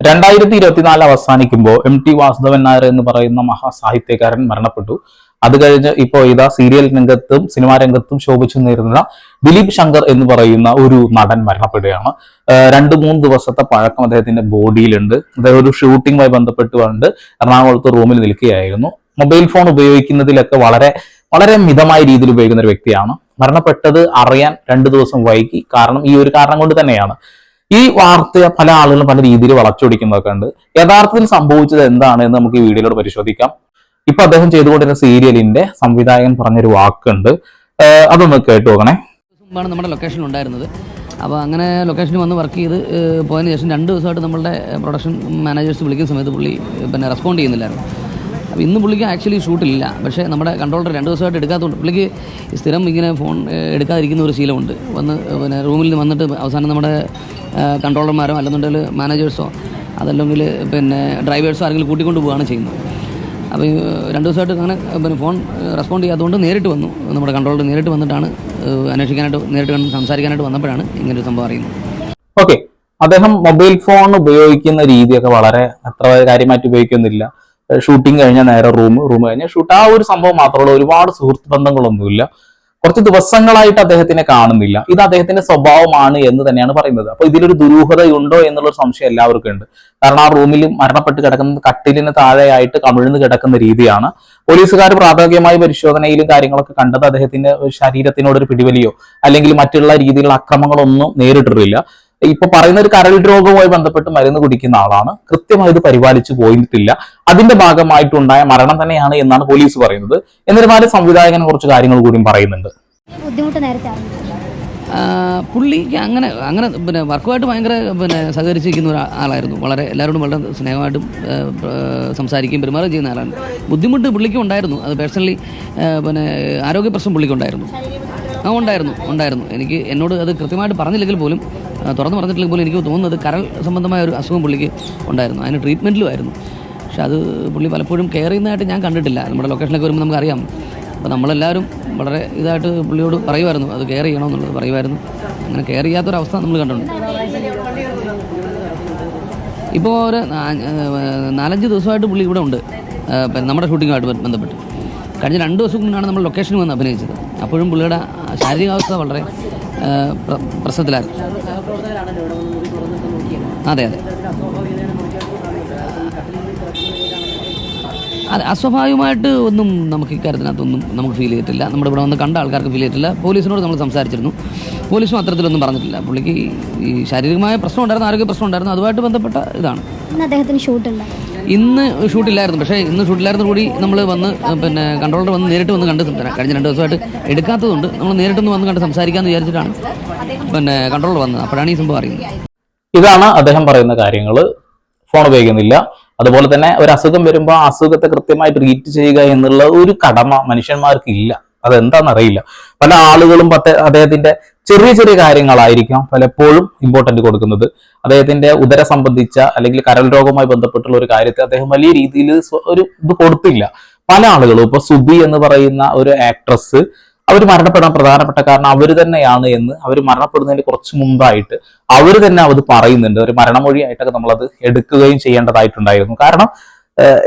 രണ്ടായിരത്തി ഇരുപത്തിനാല് അവസാനിക്കുമ്പോൾ എം ടി വാസുദേവൻ നായർ എന്ന് പറയുന്ന മഹാസാഹിത്യകാരൻ മരണപ്പെട്ടു. അത് കഴിഞ്ഞ് ഇപ്പോൾ ഇതാ സീരിയൽ രംഗത്തും സിനിമാ രംഗത്തും ശോഭിച്ചു നേരുന്ന ദിലീപ് ശങ്കർ എന്ന് പറയുന്ന ഒരു നടൻ മരണപ്പെടുകയാണ്. രണ്ട് മൂന്ന് ദിവസത്തെ പഴക്കം അദ്ദേഹത്തിന്റെ ബോഡിയിലുണ്ട്. അദ്ദേഹം ഒരു ഷൂട്ടിങ്ങുമായി ബന്ധപ്പെട്ടുകൊണ്ട് എറണാകുളത്ത് റൂമിൽ നിൽക്കുകയായിരുന്നു. മൊബൈൽ ഫോൺ ഉപയോഗിക്കുന്നതിലൊക്കെ വളരെ വളരെ മിതമായ രീതിയിൽ ഉപയോഗിക്കുന്ന ഒരു വ്യക്തിയാണ്. മരണപ്പെട്ടത് അറിയാൻ രണ്ടു ദിവസം വൈകി. കാരണം ഈ ഒരു കാരണം കൊണ്ട് തന്നെയാണ്. ഈ വാർത്തയെ പല ആളുകളും പല രീതിയിൽ വളച്ചൊടിക്കുന്നതൊക്കെ ഉണ്ട്. യഥാർത്ഥത്തിൽ സംഭവിച്ചത് എന്താണ് എന്ന് നമുക്ക് ഈ വീഡിയോയിലൂടെ പരിശോധിക്കാം. ഇപ്പൊ അദ്ദേഹം ചെയ്തുകൊണ്ടിരുന്ന സീരിയലിന്റെ സംവിധായകൻ പറഞ്ഞൊരു വാക്കുണ്ട്. അതൊന്ന് കേട്ടു നോക്കണേ. മുമ്പാണ് നമ്മുടെ ലൊക്കേഷൻ ഉണ്ടായിരുന്നത്. അപ്പോൾ അങ്ങനെ ലൊക്കേഷനിൽ വന്ന് വർക്ക് ചെയ്ത് പോയതിന് ശേഷം രണ്ട് ദിവസമായിട്ട് നമ്മളുടെ പ്രൊഡക്ഷൻ മാനേജേഴ്സ് വിളിക്കുന്ന സമയത്ത് പുള്ളി പിന്നെ റെസ്പോണ്ട് ചെയ്യുന്നില്ലായിരുന്നു. അപ്പോൾ ഇന്ന് പുള്ളിക്ക് ആക്ച്വലി ഷൂട്ടില്ല പക്ഷേ നമ്മുടെ കൺട്രോളർ രണ്ട് ദിവസമായിട്ട് എടുക്കാത്തതുകൊണ്ട് പുള്ളിക്ക് സ്ഥിരം ഇങ്ങനെ ഫോൺ എടുക്കാതിരിക്കുന്ന ഒരു ശീലമുണ്ട്. വന്ന് പിന്നെ റൂമിൽ വന്നിട്ട് അവസാനം നമ്മുടെ കൺട്രോളർമാരോ അല്ലെന്നുണ്ടെങ്കിൽ മാനേജേഴ്സോ അതല്ലെങ്കിൽ പിന്നെ ഡ്രൈവേഴ്സോ ആരെങ്കിലും കൂട്ടിക്കൊണ്ട് പോവുകയാണ് ചെയ്യുന്നത്. അപ്പോൾ രണ്ട് ദിവസമായിട്ട് അങ്ങനെ പിന്നെ ഫോൺ റെസ്പോണ്ട് ചെയ്യാത്തതുകൊണ്ട് നേരിട്ട് വന്നു. നമ്മുടെ കൺട്രോളർ നേരിട്ട് വന്നിട്ടാണ് അന്വേഷിക്കാനായിട്ട് നേരിട്ട് കണ്ട് സംസാരിക്കാനായിട്ട് വന്നപ്പോഴാണ് ഇങ്ങനൊരു സംഭവം അറിയുന്നത്. ഓക്കെ. അദ്ദേഹം മൊബൈൽ ഫോൺ ഉപയോഗിക്കുന്ന രീതിയൊക്കെ വളരെ അത്ര കാര്യമായിട്ട് ഉപയോഗിക്കുന്നില്ല. ഷൂട്ടിംഗ് കഴിഞ്ഞാൽ നേരെ റൂം റൂം കഴിഞ്ഞാൽ ഷൂട്ട് ആ ഒരു സംഭവം മാത്രമുള്ള ഒരുപാട് സുഹൃത്ത് ബന്ധങ്ങളൊന്നുമില്ല. കുറച്ച് ദിവസങ്ങളായിട്ട് അദ്ദേഹത്തിനെ കാണുന്നില്ല. ഇത് അദ്ദേഹത്തിന്റെ സ്വഭാവമാണ് എന്ന് തന്നെയാണ് പറയുന്നത്. അപ്പൊ ഇതിലൊരു ദുരൂഹതയുണ്ടോ എന്നുള്ള സംശയം എല്ലാവർക്കും ഉണ്ട്. കാരണം ആ റൂമിൽ മരണപ്പെട്ട് കിടക്കുന്ന കട്ടിലിന് താഴെയായിട്ട് കമിഴ്ന്ന് കിടക്കുന്ന രീതിയാണ്. പോലീസുകാർ പ്രാഥമികമായ പരിശോധനയിലും കാര്യങ്ങളൊക്കെ കണ്ടത് അദ്ദേഹത്തിന്റെ ശരീരത്തിനോടൊരു പിടിവലിയോ അല്ലെങ്കിൽ മറ്റുള്ള രീതിയിലുള്ള അക്രമങ്ങളൊന്നും നേരിട്ടിട്ടില്ല. ഇപ്പൊ പറയുന്ന ഒരു കരൾ രോഗവുമായി ബന്ധപ്പെട്ട് മരുന്ന് കുടിക്കുന്ന ആളാണ്. കൃത്യമായി ഇത് പരിപാലിച്ചു പോയിട്ടില്ല. അതിന്റെ ഭാഗമായിട്ടുണ്ടായ മരണം തന്നെയാണ് എന്നാണ് പോലീസ് പറയുന്നത്. എന്നിരുന്നാലും സംവിധായകൻ കുറച്ച് കാര്യങ്ങൾ കൂടിയും പറയുന്നുണ്ട്. ബുദ്ധിമുട്ട് നേരത്തെ പുള്ളിക്ക് അങ്ങനെ അങ്ങനെ പിന്നെ വർക്കുമായിട്ട് ഭയങ്കര പിന്നെ സഹകരിച്ചിരിക്കുന്ന ഒരു ആളായിരുന്നു. വളരെ എല്ലാവരോടും വളരെ സ്നേഹമായിട്ടും സംസാരിക്കുകയും പെരുമാറുകയും ചെയ്യുന്ന ആളാണ്. ബുദ്ധിമുട്ട് പുള്ളിക്കും ഉണ്ടായിരുന്നു. അത് പേഴ്സണലി പിന്നെ ആരോഗ്യ പ്രശ്നം പുള്ളിക്ക് ഉണ്ടായിരുന്നു ഉണ്ടായിരുന്നു. എനിക്ക് എന്നോട് അത് കൃത്യമായിട്ട് പറഞ്ഞില്ലെങ്കിൽ പോലും തുറന്ന് പറഞ്ഞിട്ടില്ലെങ്കിൽ പോലും എനിക്ക് തോന്നുന്നത് കരൾ സംബന്ധമായ ഒരു അസുഖം പുള്ളിക്ക് ഉണ്ടായിരുന്നു. അതിന് ട്രീറ്റ്മെന്റിലുമായിരുന്നു പക്ഷെ അത് പുള്ളി പലപ്പോഴും കെയർ ചെയ്യുന്നതായിട്ട് ഞാൻ കണ്ടിട്ടില്ല. നമ്മുടെ ലൊക്കേഷനിലൊക്കെ വരുമ്പോൾ നമുക്കറിയാം. അപ്പോൾ നമ്മളെല്ലാവരും വളരെ ഇതായിട്ട് പുള്ളിയോട് പറയുമായിരുന്നു അത് കെയർ ചെയ്യണമെന്നുള്ളത് പറയുമായിരുന്നു. അങ്ങനെ കെയർ ചെയ്യാത്തൊരവസ്ഥ നമ്മൾ കണ്ടിട്ടുണ്ട്. ഇപ്പോൾ ഒരു നാലഞ്ച് ദിവസമായിട്ട് പുള്ളി ഇവിടെ ഉണ്ട്. നമ്മുടെ ഷൂട്ടിങ്ങുമായിട്ട് ബന്ധപ്പെട്ട്. കഴിഞ്ഞ രണ്ട് ദിവസം മുന്നാണ് നമ്മൾ ലൊക്കേഷനിൽ വന്ന് അഭിനയിച്ചത്. അപ്പോഴും പുള്ളിയുടെ ശാരീരികാവസ്ഥ വളരെ പ്രശ്നത്തിലായിരുന്നു അതെ അതെ. അതെ അസ്വാഭാവികമായിട്ട് ഒന്നും നമുക്ക് ഇക്കാര്യത്തിനകത്തൊന്നും നമുക്ക് ഫീൽ ചെയ്തിട്ടില്ല. നമ്മുടെ ഇവിടെ വന്ന് കണ്ട ആൾക്കാർക്ക് ഫീൽ ചെയ്തിട്ടില്ല. പോലീസിനോട് നമ്മൾ സംസാരിച്ചിരുന്നു. പോലീസും അത്തരത്തിലൊന്നും പറഞ്ഞിട്ടില്ല. പുള്ളിക്ക് ഈ ശാരീരികമായ പ്രശ്നം ഉണ്ടായിരുന്നു ആരോഗ്യ പ്രശ്നം ഉണ്ടായിരുന്നു. അതുമായിട്ട് ബന്ധപ്പെട്ട ഇതാണ്. ഇന്ന് അദ്ദേഹത്തിന് ഷൂട്ടുണ്ട് ഇന്ന് ഷൂട്ടില്ലായിരുന്നു പക്ഷേ ഇന്ന് ഷൂട്ടില്ലായിരുന്നു കൂടി നമ്മൾ വന്ന് പിന്നെ കൺട്രോളർ വന്ന് നേരിട്ട് വന്ന് കണ്ട് സംസാരം കഴിഞ്ഞ രണ്ട് ദിവസമായിട്ട് എടുക്കാത്തതുകൊണ്ട് നമ്മൾ നേരിട്ടൊന്ന് വന്ന് കണ്ട് സംസാരിക്കാമെന്ന് വിചാരിച്ചിട്ടാണ് പിന്നെ കൺട്രോളർ വന്നത്. അപ്പോഴാണ് ഈ സംഭവം അറിയുന്നത്. ഇതാണ് അദ്ദേഹം പറയുന്ന കാര്യങ്ങൾ ഫോൺ ഉപയോഗിക്കുന്നില്ല. അതുപോലെ തന്നെ ഒരു അസുഖം വരുമ്പോൾ അസുഖത്തെ കൃത്യമായി ട്രീറ്റ് ചെയ്യുക എന്നുള്ള ഒരു കടമ മനുഷ്യന്മാർക്ക് ഇല്ല അതെന്താണെന്ന് അറിയില്ല പല ആളുകളും പത്ത് അദ്ദേഹത്തിന്റെ ചെറിയ ചെറിയ കാര്യങ്ങളായിരിക്കാം പലപ്പോഴും ഇമ്പോർട്ടന്റ് കൊടുക്കുന്നത്. അദ്ദേഹത്തിന്റെ ഉദര സംബന്ധിച്ച അല്ലെങ്കിൽ കരൾ രോഗവുമായി ബന്ധപ്പെട്ടുള്ള ഒരു കാര്യത്തെ അദ്ദേഹം വലിയ രീതിയിൽ ഒരു ഇത് കൊടുത്തില്ല. പല ആളുകളും ഇപ്പൊ സുബി എന്ന് പറയുന്ന ഒരു ആക്ട്രസ് അവർ മരണപ്പെടാൻ പ്രധാനപ്പെട്ട കാരണം അവർ തന്നെയാണ് എന്ന് അവർ മരണപ്പെടുന്നതിന് കുറച്ച് മുമ്പായിട്ട് അവർ തന്നെ അത് പറയുന്നുണ്ട്. ഒരു മരണമൊഴിയായിട്ടൊക്കെ നമ്മളത് എടുക്കുകയും ചെയ്യേണ്ടതായിട്ടുണ്ടായിരുന്നു. കാരണം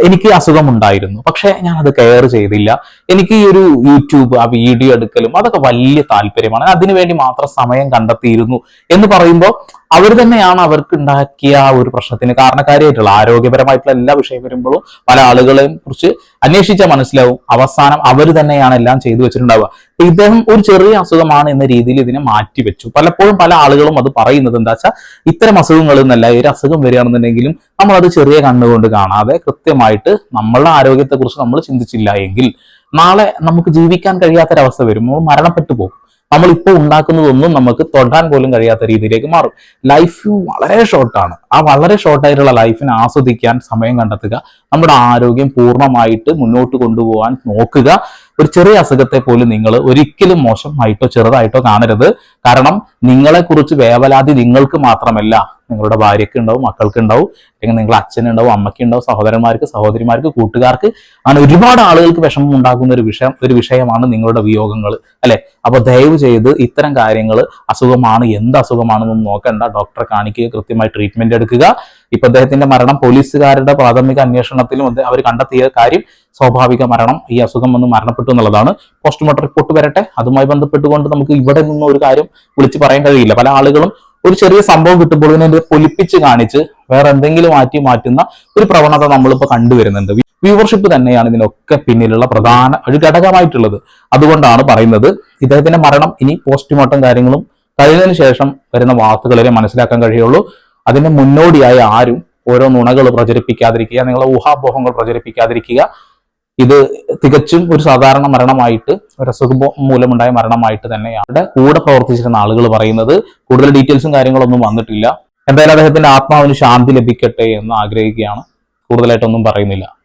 എനിക്ക് അസുഖം ഉണ്ടായിരുന്നു പക്ഷെ ഞാൻ അത് കെയർ ചെയ്തില്ല. എനിക്ക് ഈ ഒരു യൂട്യൂബ് ആ വീഡിയോ എടുക്കലും അതൊക്കെ വലിയ താല്പര്യമാണ്. അതിനുവേണ്ടി മാത്രം സമയം കണ്ടെത്തിയിരുന്നു എന്ന് പറയുമ്പോൾ അവർ തന്നെയാണ് അവർക്ക് ഉണ്ടാക്കിയ ആ ഒരു പ്രശ്നത്തിന് കാരണക്കാരിയായിട്ടുള്ള ആരോഗ്യപരമായിട്ടുള്ള എല്ലാ വിഷയം വരുമ്പോഴും പല ആളുകളെയും കുറിച്ച് അന്വേഷിച്ചാൽ മനസ്സിലാവും. അവസാനം അവർ തന്നെയാണ് എല്ലാം ചെയ്തു വെച്ചിട്ടുണ്ടാവുക. അപ്പൊ ഇദ്ദേഹം ഒരു ചെറിയ അസുഖമാണ് എന്ന രീതിയിൽ ഇതിനെ മാറ്റിവെച്ചു. പലപ്പോഴും പല ആളുകളും അത് പറയുന്നത് എന്താ വെച്ചാൽ ഇത്തരം അസുഖങ്ങൾ എന്നല്ല ഒരു അസുഖം വരികയാണെന്നുണ്ടെങ്കിലും നമ്മൾ അത് ചെറിയ കണ്ണുകൊണ്ട് കാണാതെ കൃത്യമായിട്ട് നമ്മളുടെ ആരോഗ്യത്തെക്കുറിച്ച് നമ്മൾ ചിന്തിച്ചില്ല എങ്കിൽ നാളെ നമുക്ക് ജീവിക്കാൻ കഴിയാത്തൊരവസ്ഥ വരും. നമ്മൾ മരണപ്പെട്ടു പോകും. നമ്മൾ ഇപ്പോൾ ഉണ്ടാക്കുന്നതൊന്നും നമുക്ക് തൊടാൻ പോലും കഴിയാത്ത രീതിയിലേക്ക് മാറും. ലൈഫ് വളരെ ഷോർട്ടാണ് ആ വളരെ ഷോർട്ടായിട്ടുള്ള ലൈഫിനെ ആസ്വദിക്കാൻ സമയം കണ്ടെത്തുക. നമ്മുടെ ആരോഗ്യം പൂർണമായിട്ട് മുന്നോട്ട് കൊണ്ടുപോകാൻ നോക്കുക. ഒരു ചെറിയ അസുഖത്തെ പോലും നിങ്ങൾ ഒരിക്കലും മോശമായിട്ടോ ചെറുതായിട്ടോ കാണരുത്. കാരണം നിങ്ങളെക്കുറിച്ച് വേവലാതി നിങ്ങൾക്ക് മാത്രമല്ല. നിങ്ങളുടെ ഭാര്യയ്ക്ക് ഉണ്ടാവും മക്കൾക്ക് ഉണ്ടാവും അല്ലെങ്കിൽ നിങ്ങളുടെ അച്ഛനുണ്ടാവും അമ്മയ്ക്ക് ഉണ്ടാവും സഹോദരന്മാർക്ക് സഹോദരിമാർക്ക് കൂട്ടുകാർക്ക്. അങ്ങനെ ഒരുപാട് ആളുകൾക്ക് വിഷമം ഉണ്ടാക്കുന്ന ഒരു വിഷയം ഒരു വിഷയമാണ് നിങ്ങളുടെ വിയോഗങ്ങൾ അല്ലെ? അപ്പൊ ദയവ് ചെയ്ത് ഇത്തരം കാര്യങ്ങൾ അസുഖമാണ് എന്ത് അസുഖമാണെന്നൊന്നും നോക്കണ്ട. ഡോക്ടറെ കാണിക്കുക കൃത്യമായി ട്രീറ്റ്മെന്റ് എടുക്കുക. ഇപ്പൊ അദ്ദേഹത്തിന്റെ മരണം പോലീസുകാരുടെ പ്രാഥമിക അന്വേഷണത്തിലും അവർ കണ്ടെത്തിയ കാര്യം സ്വാഭാവിക മരണം. ഈ അസുഖം വന്ന് മരണപ്പെട്ടു എന്നുള്ളതാണ്. പോസ്റ്റ്മോർട്ടം റിപ്പോർട്ട് വരട്ടെ. അതുമായി ബന്ധപ്പെട്ടുകൊണ്ട് നമുക്ക് ഇവിടെ നിന്ന് ഒരു കാര്യം വിളിച്ചു പറയാൻ കഴിയില്ല. പല ആളുകളും ഒരു ചെറിയ സംഭവം കിട്ടുമ്പോൾ ഇതിനെ പൊലിപ്പിച്ച് കാണിച്ച് വേറെ എന്തെങ്കിലും മാറ്റി മാറ്റുന്ന ഒരു പ്രവണത നമ്മളിപ്പോൾ കണ്ടുവരുന്നുണ്ട്. വ്യൂവർഷിപ്പ് തന്നെയാണ് ഇതിനൊക്കെ പിന്നിലുള്ള പ്രധാന ഒരു ഘടകമായിട്ടുള്ളത് അതുകൊണ്ടാണ് പറയുന്നത് ഇദ്ദേഹത്തിന്റെ മരണം ഇനി പോസ്റ്റ്മോർട്ടം കാര്യങ്ങളും കഴിഞ്ഞതിന് ശേഷം വരുന്ന വാർത്തകളിലെ മനസ്സിലാക്കാൻ കഴിയുള്ളൂ. അതിന് മുന്നോടിയായി ആരും ഓരോ നുണകൾ പ്രചരിപ്പിക്കാതിരിക്കുക നിങ്ങളുടെ ഊഹാപോഹങ്ങൾ പ്രചരിപ്പിക്കാതിരിക്കുക. ഇത് തികച്ചും ഒരു സാധാരണ മരണമായിട്ട് ഒരു അസുഖം മൂലമുണ്ടായ മരണമായിട്ട് തന്നെയാണ്. അവിടെ കൂടെ പ്രവർത്തിച്ചിരുന്ന ആളുകൾ പറയുന്നത് കൂടുതൽ ഡീറ്റെയിൽസും കാര്യങ്ങളൊന്നും വന്നിട്ടില്ല. എന്തായാലും അദ്ദേഹത്തിന്റെ ആത്മാവിന് ശാന്തി ലഭിക്കട്ടെ എന്ന് ആഗ്രഹിക്കുകയാണ്. കൂടുതലായിട്ടൊന്നും പറയുന്നില്ല.